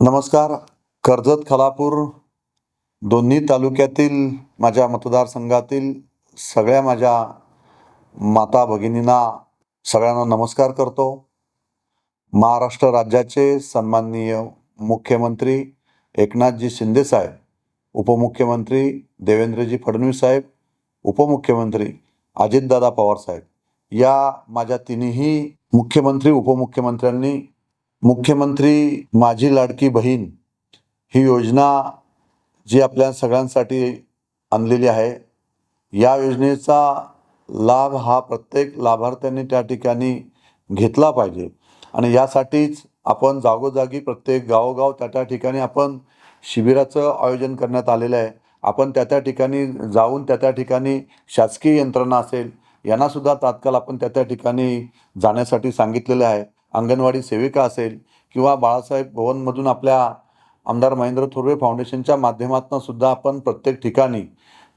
नमस्कार. कर्जत खलापूर दोन्ही तालुक्यातील माझ्या मतदारसंघातील सगळ्या माझ्या माता भगिनींना सगळ्यांना नमस्कार करतो. महाराष्ट्र राज्याचे सन्माननीय मुख्यमंत्री एकनाथजी शिंदेसाहेब उपमुख्यमंत्री देवेंद्रजी फडणवीस साहेब उपमुख्यमंत्री अजितदादा पवार साहेब या माझ्या तिन्ही मुख्यमंत्री उपमुख्यमंत्र्यांनी मुख्यमंत्री माझी लाडकी बहीण ही योजना जी आपल्या सगळ्यांसाठी आणलेली आहे या योजनेचा लाभ हा प्रत्येक लाभार्थ्यांनी त्या ठिकाणी घेतला पाहिजे. आणि यासाठीच आपण जागोजागी प्रत्येक गावोगाव त्या त्या ठिकाणी आपण शिबिराचं आयोजन करण्यात आलेलं आहे. आपण त्या त्या ठिकाणी जाऊन त्या त्या ठिकाणी शासकीय यंत्रणा असेल यांनासुद्धा तात्काळ आपण त्या त्या ठिकाणी जाण्यासाठी सांगितलेलं आहे. अंगणवाडी सेविका असेल किंवा बाळासाहेब भवनमधून आपल्या आमदार महेंद्र थोरवे फाउंडेशनच्या माध्यमातून सुद्धा आपण प्रत्येक ठिकाणी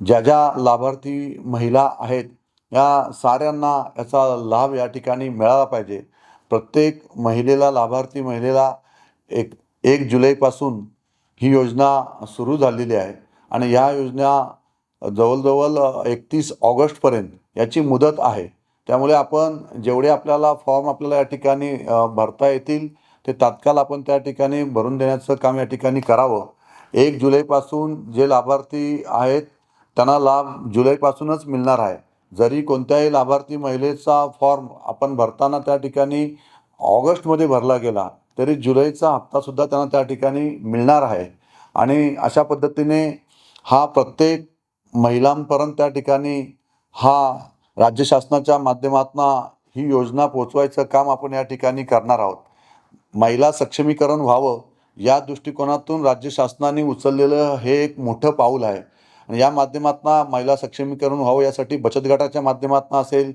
ज्या ज्या लाभार्थी महिला आहेत या साऱ्यांना याचा लाभ या ठिकाणी मिळाला पाहिजे. प्रत्येक महिलेला लाभार्थी महिलेला एक एक जुलैपासून ही योजना सुरू झालेली आहे आणि या योजना जवळजवळ एकतीस ऑगस्टपर्यंत याची मुदत आहे. त्यामुळे आपण जेवढे आपल्याला फॉर्म आपल्याला या ठिकाणी भरता येतील ते तात्काळ आपण त्या ठिकाणी भरून देण्याचं काम या ठिकाणी करावं. एक जुलैपासून जे लाभार्थी आहेत त्यांना लाभ जुलैपासूनच मिळणार आहे. जरी कोणत्याही लाभार्थी महिलेचा फॉर्म आपण भरताना त्या ठिकाणी ऑगस्टमध्ये भरला गेला तरी जुलैचा हप्तासुद्धा त्यांना त्या ठिकाणी मिळणार आहे. आणि अशा पद्धतीने हा प्रत्येक महिलांपर्यंत त्या ठिकाणी हा राज्य शासनाच्या माध्यमातून ही योजना पोचवायचं काम आपण या ठिकाणी करणार आहोत. महिला सक्षमीकरण व्हावं या दृष्टिकोनातून राज्य शासनाने उचललेलं हे एक मोठं पाऊल आहे. आणि या माध्यमातून महिला सक्षमीकरण व्हावं यासाठी बचत गटाच्या माध्यमातून असेल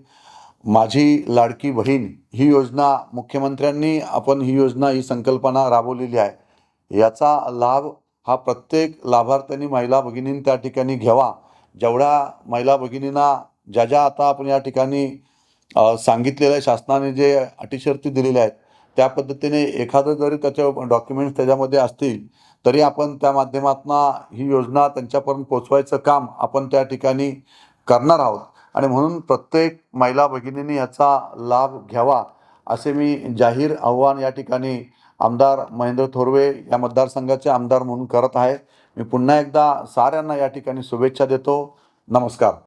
माझी लाडकी बहीण ही योजना मुख्यमंत्र्यांनी आपण ही योजना ही संकल्पना राबवलेली आहे. याचा लाभ हा प्रत्येक लाभार्थ्यांनी महिला भगिनींनी त्या ठिकाणी घ्यावा. जेवढ्या महिला भगिनींना ज्या ज्या आता आपण या ठिकाणी सांगितलेल्या सांगितलेलं आहे शासनाने जे अटीशर्ती दिलेल्या आहेत त्या पद्धतीने एखादं जरी त्याचे डॉक्युमेंट्स त्याच्यामध्ये असतील तरी आपण त्या माध्यमातून ही योजना त्यांच्यापर्यंत पोचवायचं काम आपण त्या ठिकाणी करणार आहोत. आणि म्हणून प्रत्येक महिला भगिनींनी याचा लाभ घ्यावा असे मी जाहीर आव्हान या ठिकाणी आमदार महेंद्र थोरवे या मतदारसंघाचे आमदार म्हणून करत आहे. मी पुन्हा एकदा साऱ्यांना या ठिकाणी शुभेच्छा देतो. नमस्कार.